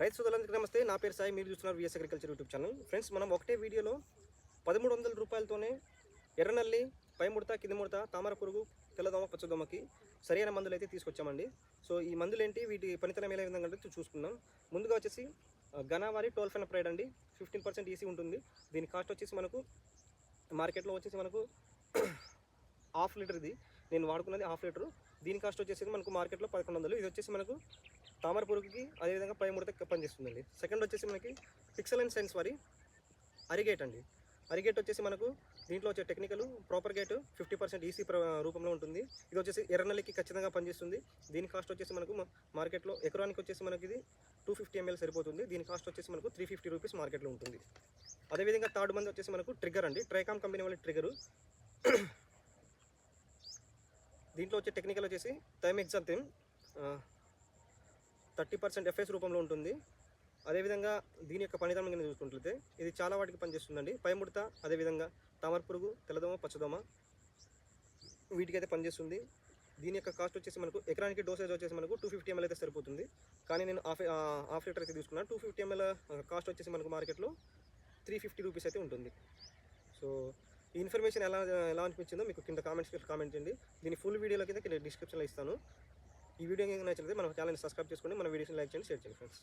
రైతు సోదరులందరికీ నమస్తే. నా పేరు సాయి. మీరు చూస్తున్నారు V S agriculture YouTube channel friends మనం ఒకటే వీడియోలో పదమూడు వందల రూపాయలతోనే ఎర్రనల్లి పై ముడత కింది ముడత తామర పురుగు తెల్లదోమ పచ్చదోమకి సరైన మందులు అయితే తీసుకొచ్చామండి. సో ఈ మందులు ఏంటి వీటి పనితనం ఏ విధంగా అంటే చూసుకుందాం. ముందుగా వచ్చేసి ఆ, గనావారి టోల్ ఫెన్ ప్రైడ్ అండి. ఫిఫ్టీన్ పర్సెంట్ ఈసీ ఉంటుంది. దీని కాస్ట్ వచ్చేసి మనకు మార్కెట్లో వచ్చేసి మనకు హాఫ్ లీటర్ది. నేను వాడుకున్నది హాఫ్ లీటర్. దీని కాస్ట్ వచ్చేసి మనకు మార్కెట్లో పదకొండు వందలు. ఇది వచ్చేసి మనకు తామర పురుగుకి అదేవిధంగా పై ముడత పనిచేస్తుందండి. సెకండ్ వచ్చేసి మనకి పిక్సెల్ అండ్ సైన్స్ వారి. అరిగేట్ అండి. అరిగేట్ వచ్చేసి మనకు దీంట్లో వచ్చే technical proper gate fifty percent EC రూపంలో ఉంటుంది. ఇది వచ్చేసి ఎర్రనల్లికి ఖచ్చితంగా పనిచేస్తుంది. దీని కాస్ట్ వచ్చేసి మనకు మార్కెట్లో ఎకరానికి వచ్చేసి మనకి ఇది టూ ఫిఫ్టీ ఎంఎల్ సరిపోతుంది. దీని కాస్ట్ వచ్చేసి మనకు త్రీ ఫిఫ్టీ రూపీస్ మార్కెట్లో ఉంటుంది. అదేవిధంగా థర్డ్ మంది వచ్చేసి మనకు ట్రిగర్ అండి. ట్రైకామ్ కంపెనీ వాళ్ళ ట్రిగరు దీంట్లో వచ్చే టెక్నికల్ వచ్చేసి time exam thirty percent FS రూపంలో ఉంటుంది. అదేవిధంగా దీని యొక్క పనితనం కింద చూసుకుంటే ఇది చాలా వాటికి పనిచేస్తుందండి. పై ముడత అదేవిధంగా తామర పురుగు తెల్లదోమ పచ్చదోమ వీటికైతే పనిచేస్తుంది. దీని యొక్క కాస్ట్ వచ్చేసి మనకు ఎకరానికి డోసేజ్ వచ్చేసి మనకు టూ ఫిఫ్టీ ఎంఎల్ అయితే సరిపోతుంది. కానీ నేను హాఫ్ హాఫ్ లీటర్ అయితే తీసుకున్నాను టూ ఫిఫ్టీ ఎంఎల్ కాస్ట్ వచ్చేసి మనకు మార్కెట్లో త్రీ ఫిఫ్టీ రూపీస్ అయితే ఉంటుంది. సో ఈ ఇన్ఫర్మేషన్ ఎలా ఎలా అనిపించిందో మీకు కింద కామెంట్స్ కామెంట్ చేయండి. దీని ఫుల్ వీడియోలో కింద డిస్క్రిప్షన్లో ఇస్తాను. ఈ వీడియో కనుక నచ్చితే మన ఛానల్ని సబ్స్క్రైబ్ చేసుకోండి మన వీడియోస్ని లైక్ చేయండి షేర్ చేయండి ఫ్రెండ్స్